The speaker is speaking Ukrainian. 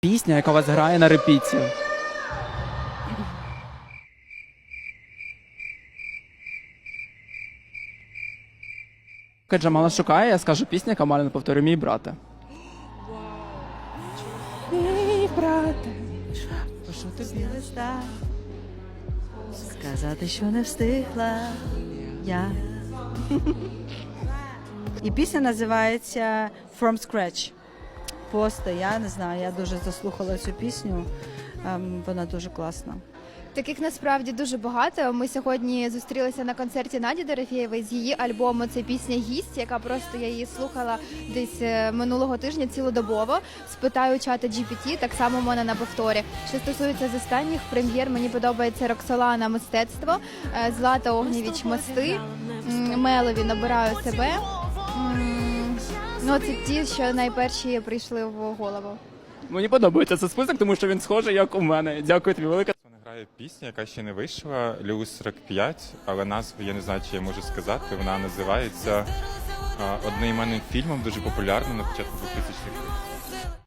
Пісня, яка вас грає на репіцію. Поки Джамала шукає, я скажу пісню, яка має повторює мій брате. Мій брате. То що тобі? листа сказати, що не встигла я. І пісня називається From Scratch. Просто я не знаю, я дуже заслухала цю пісню. ем, Вона дуже класна. Таких насправді дуже багато. Ми сьогодні зустрілися на концерті Наді Дорофєєвої з її альбому. Це пісня Гість, яка просто я її слухала десь е, минулого тижня цілодобово. Спитаю чата GPT, так само мене на повторі. Що стосується з останніх прем'єр, мені подобається Роксолана мистецтво, е, Злата Огнєвіч мости, Мелові набираю себе. Ну, це ті, що найперші прийшли в голову. Мені подобається цей список, тому що він схожий, як у мене. Дякую тобі велике. Вона грає пісня, яка ще не вийшла, Люс 45, але назву я не знаю, чи я можу сказати. Вона називається одноіменним фільмом, дуже популярним на початку 2000-х років.